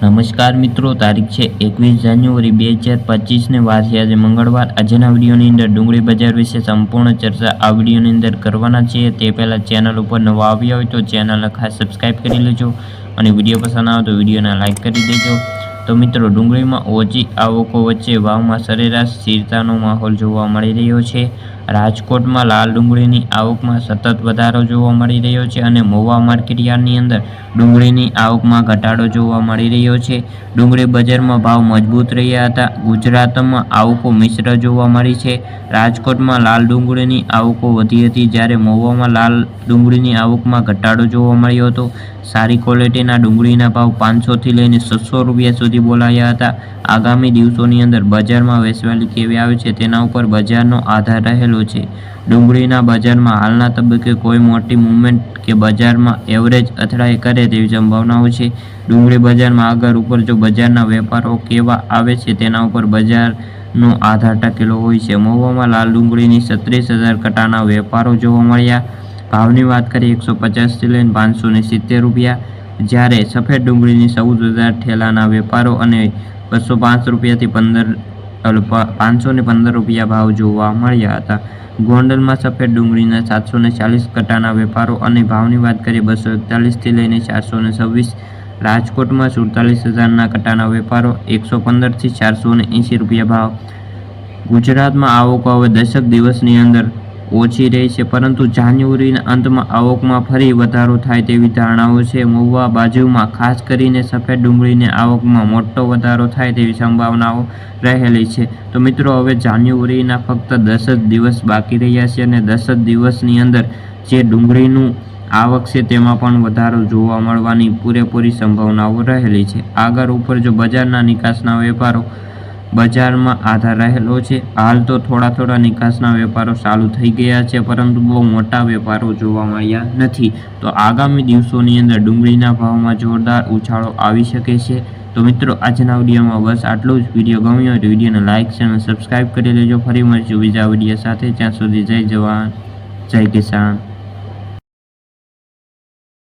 નમસ્કાર મિત્રો, તારીખ છે એકવીસ જાન્યુઆરી બે હજાર પચીસને વાર છે આજે મંગળવાર. આજના વિડીયોની અંદર ડુંગળી બજાર વિશે સંપૂર્ણ ચર્ચા આ વિડીયોની અંદર કરવાના છીએ. તે પહેલાં ચેનલ ઉપર નવા આવ્યા હોય તો ચેનલને ખાસ સબસ્ક્રાઈબ કરી લેજો અને વીડિયો પસંદ આવે તો વિડીયોને લાઇક કરી દેજો. તો મિત્રો, ડુંગળીમાં ઓછી આવકો વચ્ચે વાવમાં સરેરાશ સ્થિરતાનો માહોલ જોવા મળી રહ્યો છે. રાજકોટમાં લાલ ડુંગળીની આવકમાં સતત વધારો જોવા મળી રહ્યો છે અને મોવા માર્કેટયાર્ડની અંદર ડુંગળીની આવકમાં ઘટાડો જોવા મળી રહ્યો છે. ડુંગળી બજારમાં ભાવ મજબૂત રહ્યા હતા. ગુજરાતમાં આવકો મિશ્ર જોવા મળી છે. રાજકોટમાં લાલ ડુંગળીની આવકો વધી હતી જ્યારે મોવામાં લાલ ડુંગળીની આવકમાં ઘટાડો જોવા મળ્યો હતો. સારી ક્વોલિટીના ડુંગળીના ભાવ પાંચસોથી લઈને છસો રૂપિયા સુધી બોલાયા હતા. આગામી દિવસોની અંદર બજારમાં વેચવાલી કેવી આવે છે તેના ઉપર બજારનો આધાર રહેલો છે. ડુંગળીના બજારમાં હાલના તબક્કે કોઈ મોટી મુવમેન્ટ કે બજારમાં એવરેજ અથડાઈ કરે તેવી સંભાવનાઓ છે. ડુંગળી બજારમાં આગળ ઉપર જો બજારના વેપારો કેવા આવે છે તેના ઉપર બજારનો આધાર ટકેલો હોય છે. મહુવામાં લાલ ડુંગળીની સત્રીસ હજાર કટાના વેપારો જોવા મળ્યા. ભાવની વાત કરીએ એકસો પચાસથી લઈને પાંચસો ને સિત્તેર રૂપિયા. જ્યારે સફેદ ડુંગળીની ચૌદ હજાર ઠેલાના વેપારો અને બસો પાંચ રૂપિયાથી પંદર પાંચસો ને પંદર રૂપિયા ભાવ જોવા મળ્યા હતા. ગોંડલમાં સફેદ ડુંગળીના સાતસો ને ચાલીસ કટાના વેપારો અને ભાવની વાત કરીએ, બસો એકતાલીસથી લઈને ચારસો ને છવ્વીસ. રાજકોટમાં સુડતાલીસ હજારના કટાના વેપારો, એકસો પંદરથી ચારસો ને એંશી રૂપિયા ભાવ. ગુજરાતમાં આવકો હવે દશક દિવસની અંદર ઓછી રહી છે, પરંતુ જાન્યુઆરીના અંતમાં આવકમાં ફરી વધારો થાય તેવી ધારણાઓ છે. મહુવા બાજુમાં ખાસ કરીને સફેદ ડુંગળીની આવકમાં મોટો વધારો થાય તેવી સંભાવનાઓ રહેલી છે. તો મિત્રો, હવે જાન્યુઆરીના ફક્ત દસ જ દિવસ બાકી રહ્યા છે અને દસ જ દિવસની અંદર જે ડુંગળીનું આવક છે તેમાં પણ વધારો જોવા મળવાની પૂરેપૂરી સંભાવનાઓ રહેલી છે. આગળ ઉપર જો બજારના નિકાસના વેપારો બજારમાં આધાર રહેલો છે. હાલ તો થોડા થોડા નિકાસના વેપારો ચાલુ થઈ ગયા છે, પરંતુ બહુ મોટા વેપારો જોવા મળ્યા નથી. તો આગામી દિવસોની અંદર ડુંગળીના ભાવમાં જોરદાર ઉછાળો આવી શકે છે. તો મિત્રો, આજના વિડીયોમાં બસ આટલું જ. વીડિયો ગમ્યો હોય તો વિડીયોને લાઇક છે અને સબસ્ક્રાઈબ કરી લેજો. ફરી મળીશું બીજા વીડિયો સાથે. ત્યાં સુધી જય જવાન, જય કિસાન.